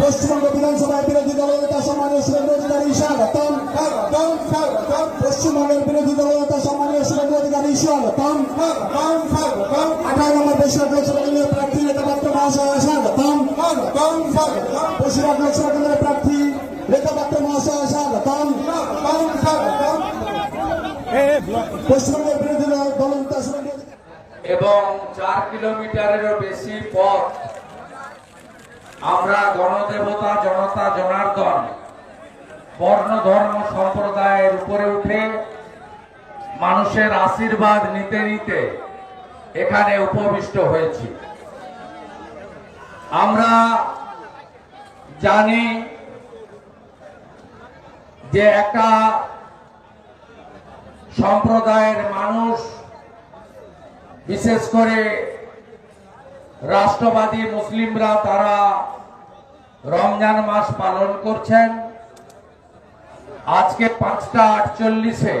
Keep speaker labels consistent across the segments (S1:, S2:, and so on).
S1: পশ্চিমবঙ্গ বিধানসভায় বিরোধী দলনেতা সম্মানীয় সুরেন্দ্র অধিকারী, স্বাগতম। পশ্চিমবঙ্গের বিরোধী দলনেতা সম্মানীয় সুরেন্দ্র অধিকারী, স্বাগতম। আঠারো নম্বর বসিরহাট লোকসভা কেন্দ্রের প্রার্থী রেখা পাত্র মহাশয়, স্বাগতম। বসিরহাট লোকসভা কেন্দ্রের প্রার্থী রেখা পাত্র মহাশয়, স্বাগতম। পশ্চিমবঙ্গের বিরোধী দল- দলনেতা সুরেন্দ্র
S2: এবং চার কিলোমিটারেরও বেশি পথ আমরা গণদেবতা, জনতা, জনার্দন বর্ণ ধর্ম সম্প্রদায়ের উপরে উঠে মানুষের আশীর্বাদ নিতে নিতে এখানে উপবিষ্ট হয়েছি। আমরা জানি যে একটা সম্প্রদায়ের মানুষ, বিশেষ করে রাষ্ট্রবাদী মুসলিমরা তারা রমজান মাস পালন করছেন। আজকে পাঁচটা আটচল্লিশে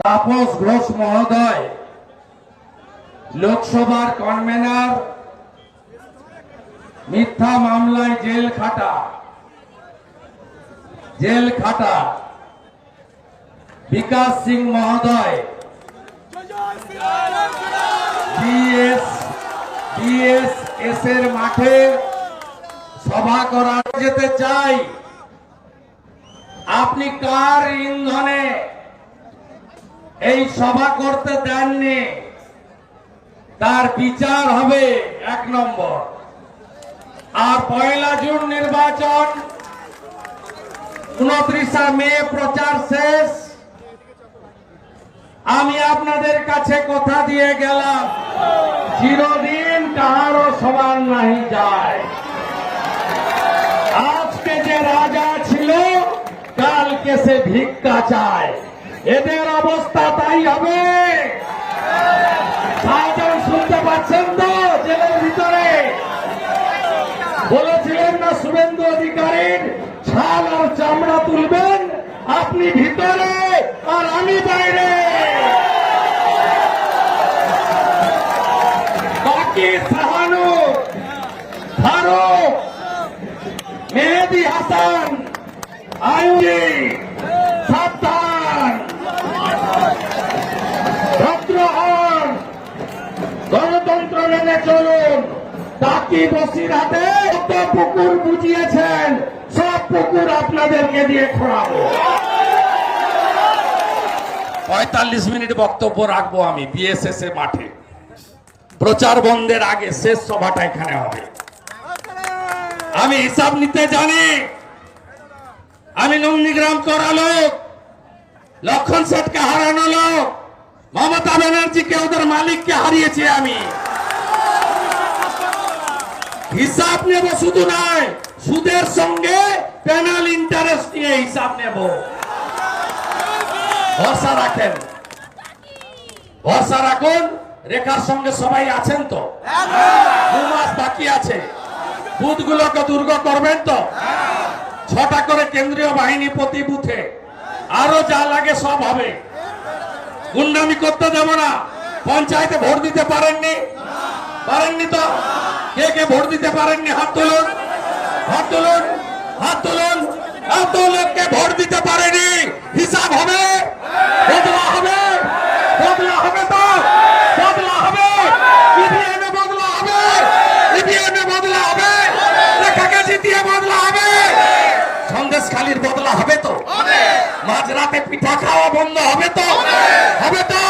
S2: তাপস ঘোষ মহোদয় লোকসভার কনভেনার, মিথ্যা মামলায় জেল খাটা জেল খাটা। বিকাশ সিং মহোদয় বিএস এর মাঠে সভা করা যেতে চাই। আপনি কার ইন্ধনে এই সভা করতে দেননি? তার বিচার হবে এক নম্বর। আর পয়লা জুন নির্বাচন উনত্রিশা মে প্রচার শেষ। আমি আপনাদের কাছে কথা দিয়ে গেলাম। চিরদিন কাহারও সমান নাহি যায়। আজকে যে রাজা ছিল, কালকে সে ভিক্ষা চায়। এদের অবস্থা তাই হবে। শুনতে পাচ্ছেন তো জেলের ভিতরে? বলেছিলেন না, শুভেন্দু অধিকারীর ছাল আর চামড়া তুলবেন, আপনি ভিতরে আর আমি বাইরে। বাকি সাহানু! ফারুক মেহেদি হাসান! আইনি সাবধান! ভদ্র গণতন্ত্র মেনে চলুন। বাকি বসিরহাটে কত পুকুর বুঝিয়েছেন, সব পুকুর আপনাদেরকে দিয়ে খোঁড়াবো। পঁয়তাল্লিশ মিনিট বক্তব্য রাখব আমি বিএসএস এ মাঠে। প্রচার বন্ধের আগে শেষ সভাটা এখানে হবে। আমি হিসাব নিতে জানি। আমি নন্দীগ্রাম করা লোক, লক্ষণ সেটকে হারানো লোক, মমতা ব্যানার্জিকে ওদের মালিককে হারিয়েছি আমি। হিসাব নেব শুধু নয়, সুদের সঙ্গে পেনাল ইন্টারেস্ট নিয়ে হিসাব নেব। ভরসা রাখেন। ভরসা রাখুন। রেখার সঙ্গে সবাই আছেন তো? দু মাস বাকি আছে। বুথগুলোকে দুর্গ করবেন তো? ছটা করে কেন্দ্রীয় বাহিনী প্রতি বুথে। আরও যা লাগে সব হবে। গুন্ডামি করতে দেব না। পঞ্চায়েতে ভোট দিতে পারেননি? পারেননি তো? কে কে ভোট দিতে পারেননি? হাত তুলুন। হাত তুলুন। হাত তুলুন। এত লোককে ভোট দিতে পারেনি হিসাব হবে বদলা হবে বদলা হবে তো বদলা হবে ইভিএম এ বদলা হবে ইভিএম এ বদলা হবে রেখাকে জিতিয়ে বদলা হবে সন্দেশ বদলা হবে তো? মাঝরাতে পিঠা খাওয়া বন্ধ হবে তো? হবে। তো?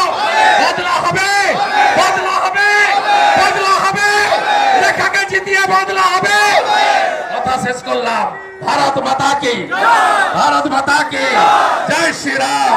S2: বদলা হবে। বদলা হবে। বদলা হবে। রেখাকে জিতিয়ে বদলা হবে। কথা শেষ করলাম। ভারত মাতা কি? ভারত মাতা কি? জয়। শ্রীরাম।